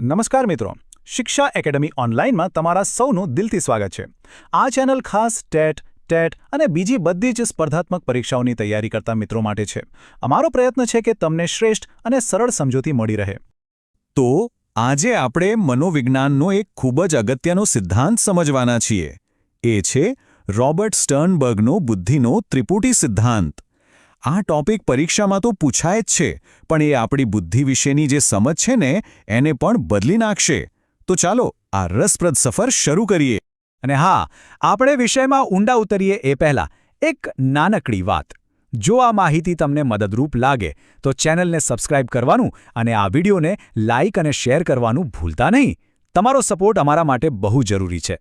નમસ્કાર મિત્રો. શિક્ષા એકેડમી ઓનલાઈનમાં તમારા સૌનું દિલથી સ્વાગત છે. આ ચેનલ ખાસ ટેટ ટેટ અને બીજી બધી જ સ્પર્ધાત્મક પરીક્ષાઓની તૈયારી કરતા મિત્રો માટે છે. અમારો પ્રયત્ન છે કે તમને શ્રેષ્ઠ અને સરળ સમજૂતી મળી રહે. તો આજે આપણે મનોવિજ્ઞાનનો એક ખૂબ જ અગત્યનો સિદ્ધાંત સમજવાના છીએ. એ છે રોબર્ટ સ્ટર્નબર્ગનો બુદ્ધિનો ત્રિપુટી સિદ્ધાંત. આ ટોપિક પરીક્ષામાં તો પૂછાય જ છે, પણ એ આપણી બુદ્ધિ વિશેની જે સમજ છે ને, એને પણ બદલી નાખશે. તો ચાલો, આ રસપ્રદ સફર શરૂ કરીએ. અને હા, આપણે વિષયમાં ઊંડા ઉતરીએ એ પહેલાં એક નાનકડી વાત. જો આ માહિતી તમને મદદરૂપ લાગે, તો ચેનલને સબસ્ક્રાઇબ કરવાનું અને આ વિડીયોને લાઇક અને શેર કરવાનું ભૂલતા નહીં. તમારો સપોર્ટ અમારા માટે બહુ જરૂરી છે.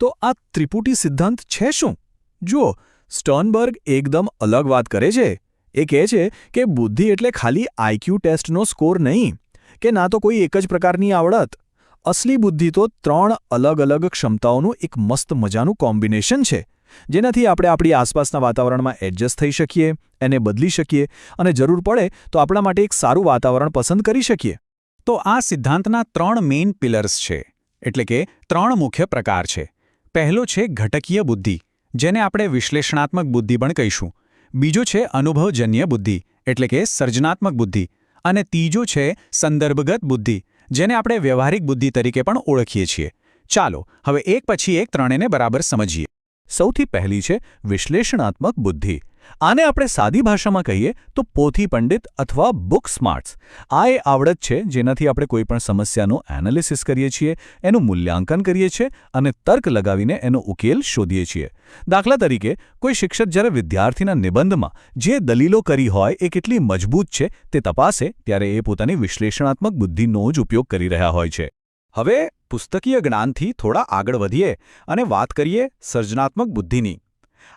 તો આ ત્રિપુટી સિદ્ધાંત છે શું? જુઓ સ્ટર્નબર્ગ એકદમ અલગ વાત કરે છે. એ કહે છે કે બુદ્ધિ એટલે ખાલી આઈક્યુ ટેસ્ટનો સ્કોર નહીં, કે ના તો કોઈ એક જ પ્રકારની આવડત. અસલી બુદ્ધિ તો ત્રણ અલગ અલગ ક્ષમતાઓનું એક મસ્ત મજાનું કોમ્બિનેશન છે, જેનાથી આપણે આપણી આસપાસના વાતાવરણમાં એડજસ્ટ થઈ શકીએ, એને બદલી શકીએ, અને જરૂર પડે તો આપણા માટે એક સારું વાતાવરણ પસંદ કરી શકીએ. તો આ સિદ્ધાંતના ત્રણ મેઇન પિલર્સ છે, એટલે કે ત્રણ મુખ્ય પ્રકાર છે. પહેલો છે ઘટકીય બુદ્ધિ. જેને આપણે વિશ્લેષણાત્મક બુદ્ધિ પણ કહીશું. બીજો છે અનુભવજન્ય બુદ્ધિ, એટલે કે સર્જનાત્મક બુદ્ધિ. અને ત્રીજો છે સંદર્ભગત બુદ્ધિ, જેને આપણે વ્યવહારિક બુદ્ધિ તરીકે પણ ઓળખીએ છીએ. ચાલો, હવે એક પછી એક ત્રણેને બરાબર સમજીએ. સૌથી પહેલી છે વિશ્લેષણાત્મક બુદ્ધિ. આને આપણે સાદી ભાષામાં કહીએ તો પોથી પંડિત અથવા બુક સ્માર્ટ્સ આ એ આવડત છે જેનાથી આપણે કોઈપણ સમસ્યાનું એનાલિસિસ કરીએ છીએ, એનું મૂલ્યાંકન કરીએ છીએ અને તર્ક લગાવીને એનો ઉકેલ શોધીએ છીએ. દાખલા તરીકે, કોઈ શિક્ષક જ્યારે વિદ્યાર્થીના નિબંધમાં જે દલીલો કરી હોય એ કેટલી મજબૂત છે તે તપાસે ત્યારે એ પોતાની વિશ્લેષણાત્મક બુદ્ધિનો જ ઉપયોગ કરી રહ્યા હોય છે. હવે પુસ્તકીય જ્ઞાનથી થોડા આગળ વધીએ અને વાત કરીએ સર્જનાત્મક બુદ્ધિની.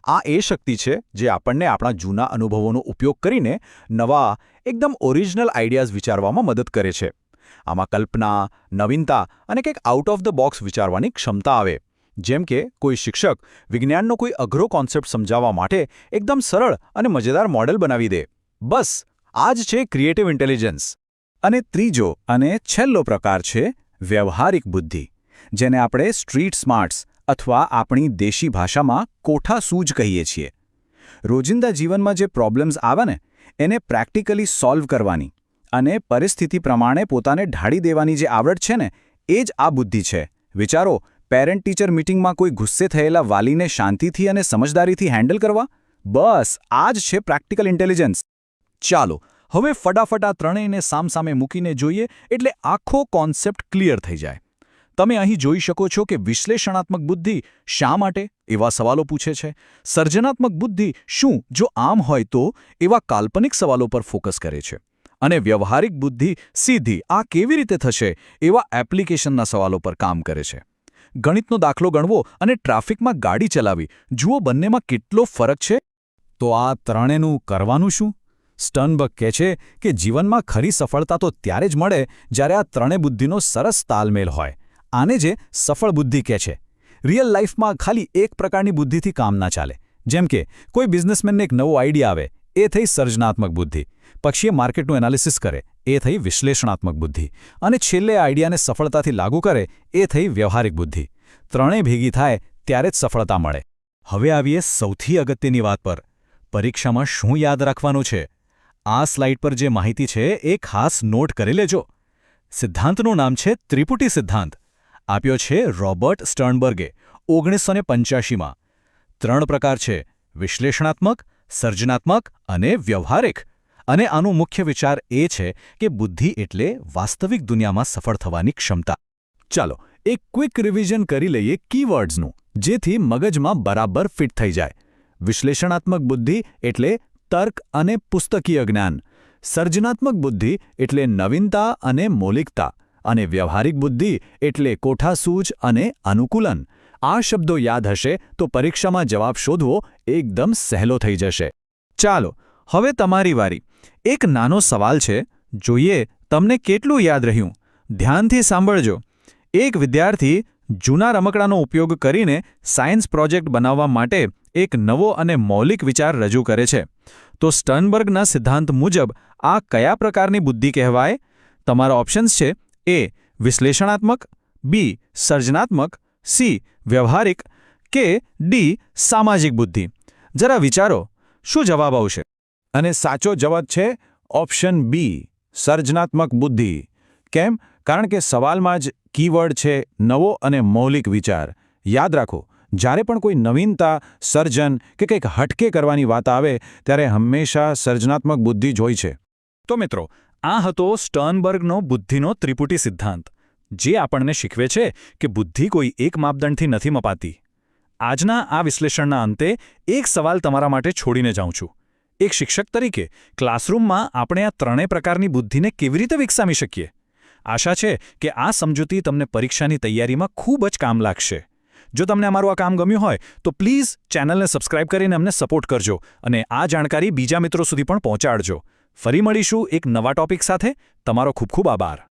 આ એ શક્તિ છે જે આપણને આપણા જૂના અનુભવોનો ઉપયોગ કરીને નવા, એકદમ ઓરિજિનલ આઈડિયાઝ વિચારવામાં મદદ કરે છે. આમાં કલ્પના, નવીનતા અને કંઈક આઉટ ઓફ ધ બોક્સ વિચારવાની ક્ષમતા આવે. જેમ કે કોઈ શિક્ષક વિજ્ઞાનનો કોઈ અઘરો કોન્સેપ્ટ સમજાવવા માટે એકદમ સરળ અને મજેદાર મોડેલ બનાવી દે. બસ, આ જ છે ક્રિએટિવ ઇન્ટેલિજન્સ અને ત્રીજો અને છેલ્લો પ્રકાર છે વ્યવહારિક બુદ્ધિ, જેને આપણે સ્ટ્રીટ સ્માર્ટ્સ અથવા આપણી દેશી ભાષામાં કોઠા સૂજ કહીએ છીએ. રોજિંદા જીવનમાં જે પ્રોબ્લેમ્સ આવે ને, એને પ્રેક્ટિકલી સોલ્વ કરવાની અને પરિસ્થિતિ પ્રમાણે પોતાને ઢાળી દેવાની જે આવડત છે ને, એ જ આ બુદ્ધિ છે. વિચારો પેરેન્ટ ટીચર મીટિંગમાં કોઈ ગુસ્સે થયેલા વાલીને શાંતિથી અને સમજદારીથી હેન્ડલ કરવા? બસ, આ જ છે પ્રેક્ટિકલ ઇન્ટેલિજન્સ ચાલો, હવે ફટાફટ આ ત્રણેયને સામસામે મૂકીને જોઈએ એટલે આખો કોન્સેપ્ટ ક્લિયર થઈ જાય. તમે અહીં જોઈ શકો છો કે વિશ્લેષણાત્મક બુદ્ધિ શા માટે? એવા સવાલો પૂછે છે. સર્જનાત્મક બુદ્ધિ શું? જો આમ હોય તો એવા કાલ્પનિક સવાલો પર ફોકસ કરે છે. અને વ્યવહારિક બુદ્ધિ સીધી આ કેવી રીતે થશે? એવા એપ્લિકેશનના સવાલો પર કામ કરે છે. ગણિતનો દાખલો ગણવો અને ટ્રાફિકમાં ગાડી ચલાવી. જુઓ બંનેમાં કેટલો ફરક છે. તો આ ત્રણેનું કરવાનું શું? સ્ટનબક કહે છે કે જીવનમાં ખરી સફળતા તો ત્યારે જ મળે જ્યારે આ ત્રણે બુદ્ધિનો સરસ તાલમેલ હોય. આને જે સફળ બુદ્ધિ કહે છે. રિયલ લાઈફમાં ખાલી એક પ્રકારની બુદ્ધિથી કામ ના ચાલે. જેમ કે, કોઈ બિઝનેસમેનને એક નવો આઈડિયા આવે, એ થઈ સર્જનાત્મક બુદ્ધિ. પક્ષીએ માર્કેટનું એનાલિસિસ કરે, એ થઈ વિશ્લેષણાત્મક બુદ્ધિ. અને છેલ્લે આઈડિયાને સફળતાથી લાગુ કરે, એ થઈ વ્યવહારિક બુદ્ધિ. ત્રણેય ભેગી થાય, ત્યારે જ સફળતા મળે. હવે આવીએ સૌથી અગત્યની વાત પર. પરીક્ષામાં શું યાદ રાખવાનું છે? આ સ્લાઇડ પર જે માહિતી છે, એ ખાસ નોટ કરી લેજો. સિદ્ધાંતનું નામ છે ત્રિપુટી સિદ્ધાંત. આપ્યો છે રોબર્ટ સ્ટર્નબર્ગે ઓગણીસો ને પંચ્યાસીમાં ત્રણ પ્રકાર છે, વિશ્લેષણાત્મક, સર્જનાત્મક અને વ્યવહારિક. અને આનો મુખ્ય વિચાર એ છે કે બુદ્ધિ એટલે વાસ્તવિક દુનિયામાં સફળ થવાની ક્ષમતા. ચાલો, એક ક્વિક રિવિઝન કરી લઈએ કીવર્ડ્સનું, જેથી મગજમાં બરાબર ફિટ થઈ જાય. વિશ્લેષણાત્મક બુદ્ધિ એટલે તર્ક અને પુસ્તકીય જ્ઞાન. સર્જનાત્મક બુદ્ધિ એટલે નવીનતા અને મૌલિકતા. અને વ્યવહારિક બુદ્ધિ એટલે કોઠાસૂઝ અને અનુકૂલન. આ શબ્દો યાદ હશે તો પરીક્ષામાં જવાબ શોધવો એકદમ સહેલો થઈ જશે. ચાલો, હવે તમારી વારી. એક નાનો સવાલ છે. જોઈએ, તમને કેટલું યાદ રહ્યું? ધ્યાનથી સાંભળજો. એક વિદ્યાર્થી જૂના રમકડાનો ઉપયોગ કરીને સાયન્સ પ્રોજેક્ટ બનાવવા માટે એક નવો અને મૌલિક વિચાર રજૂ કરે છે. તો સ્ટર્નબર્ગના સિદ્ધાંત મુજબ આ કયા પ્રકારની બુદ્ધિ કહેવાય? તમારા ઓપ્શન્સ છે એ વિશ્લેષણાત્મક, બી સર્જનાત્મક, સી વ્યવહારિક કે ડી સામાજિક બુદ્ધિ. જરા વિચારો, શું જવાબ આવશે? અને સાચો જવાબ છે ઓપ્શન બી, સર્જનાત્મક બુદ્ધિ. કેમ? કારણ કે સવાલમાં જ કીવર્ડ છે નવો અને મૌલિક વિચાર. યાદ રાખો, જ્યારે પણ કોઈ નવીનતા, સર્જન કે કંઈક હટકે કરવાની વાત આવે, ત્યારે હંમેશા સર્જનાત્મક બુદ્ધિ જ છે. તો મિત્રો આ હતો સ્ટર્નબર્ગનો બુદ્ધિનો ત્રિપુટી સિદ્ધાંત. જે આપણને શીખવે છે કે બુદ્ધિ કોઈ એક માપદંડથી નથી મપાતી. આજના આ વિશ્લેષણના અંતે એક સવાલ તમારા માટે છોડીને જાઉં છું. એક શિક્ષક તરીકે, ક્લાસરૂમમાં આપણે આ ત્રણેય પ્રકારની બુદ્ધિને કેવી રીતે વિકસાવી શકીએ? આશા છે કે આ સમજૂતી તમને પરીક્ષાની તૈયારીમાં ખૂબ જ કામ લાગશે. જો તમને અમારું આ કામ ગમ્યું હોય, તો પ્લીઝ ચેનલને સબસ્ક્રાઇબ કરીને અમને સપોર્ટ કરજો અને આ જાણકારી બીજા મિત્રો સુધી પણ પહોંચાડજો. ફરી મળીશું એક નવા ટોપિક સાથે. તમારો ખૂબ ખૂબ આભાર.